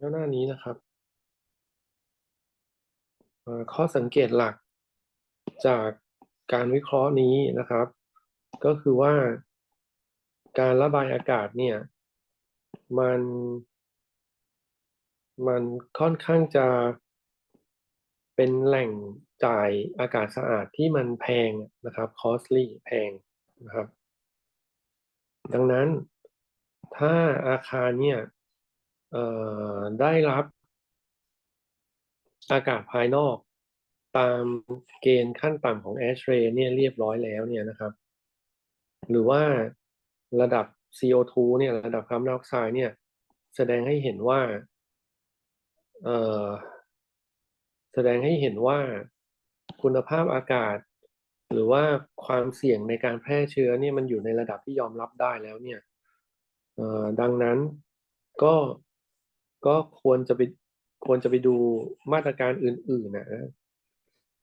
แล้วหน้านี้นะครับข้อสังเกตหลักจากการวิเคราะห์นี้นะครับ ก็คือว่าการระบายอากาศเนี่ย มัน มันค่อนข้างจะเป็นแหล่งจ่ายอากาศสะอาดที่มันแพงนะครับ costly แพงนะครับ ดังนั้นถ้าอาคารเนี่ย ได้รับอากาศภายนอกตามเกณฑ์ขั้นต่ำของ ASHRAE เนี่ยเรียบร้อยแล้วเนี่ยนะครับ หรือว่าระดับ CO2 เนี่ยระดับคาร์บอนไดออกไซด์เนี่ย แสดงให้เห็นว่าเอ่อแสดงให้เห็นว่าคุณภาพอากาศ หรือว่าความเสี่ยงในการแพร่เชื้อเนี่ยมันอยู่ในระดับที่ยอมรับได้แล้วเนี่ยเออดังนั้นก็ ก็ควรจะไปควรจะไปดูมาตรการอื่นๆนะ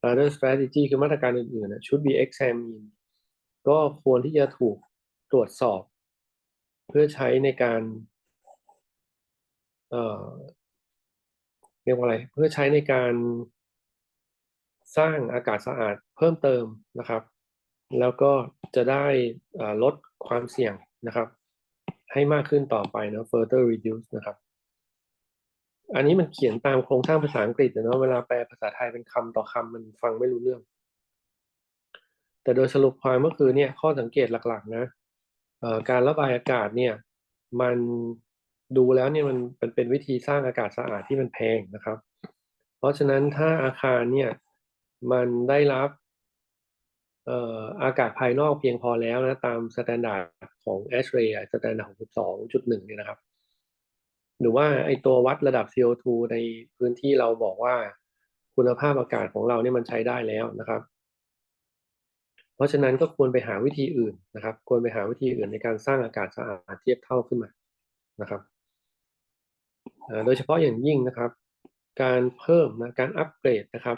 other strategy คือมาตรการอื่นๆนะ should be examined ก็ควรที่จะถูกตรวจสอบ เพื่อใช้ในการเอ่อเรียกว่าอะไร เพื่อใช้ในการสร้างอากาศสะอาดเพิ่มเติมนะครับ แล้วก็จะได้ลดความเสี่ยงนะครับ ให้มากขึ้นต่อไปนะ further reduce นะครับ อันนี้มันเขียนตามโครงสร้างภาษาอังกฤษนะเนาะเวลาแปลภาษาไทยเป็นคำต่อคำมันฟังไม่รู้เรื่อง แต่โดยสรุปความก็คือเนี่ยข้อสังเกตหลักๆนะเออการระบายอากาศเนี่ยมันดูแล้วเนี่ยมันเป็นเป็นวิธีสร้างอากาศสะอาดที่มันแพงนะครับ เพราะฉะนั้นถ้าอาคารเนี่ยมันได้รับเอ่ออากาศภายนอกเพียงพอแล้วนะตามสแตนดาร์ดของ ASHRAE สแตนดาร์ด 62.1 เนี่ยนะครับ หรือว่าไอตัววัดระดับ CO2 ในพื้นที่เราบอกว่าคุณภาพอากาศของเราเนี่ยมันใช้ได้แล้วนะครับ เพราะฉะนั้นก็ควรไปหาวิธีอื่นนะครับ ควรไปหาวิธีอื่นในการสร้างอากาศสะอาดเทียบเท่าขึ้นมานะครับโดยเฉพาะอย่างยิ่งนะครับ การเพิ่มนะการอัปเกรดนะครับ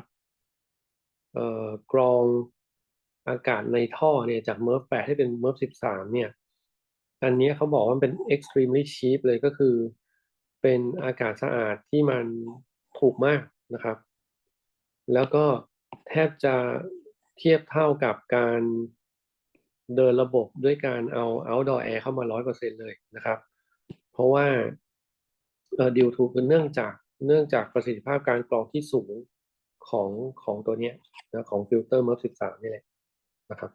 กรองอากาศในท่อเนี่ยจาก MERV 8ให้เป็น MERV 13เนี่ย อันนี้เขาบอกว่าเป็น extremely cheap เลยก็คือ เป็นอากาศสะอาดที่มันถูกมากนะครับ แล้วก็แทบจะเทียบเท่ากับการเดินระบบด้วยการเอา outdoor air เข้ามา 100%เลยนะครับ เพราะว่าดิวทูคือเนื่องจากเนื่องจากประสิทธิภาพการกรองที่สูงของของตัวเนี้ยนะของฟิลเตอร์ MERV 13 นี่แหละนะครับ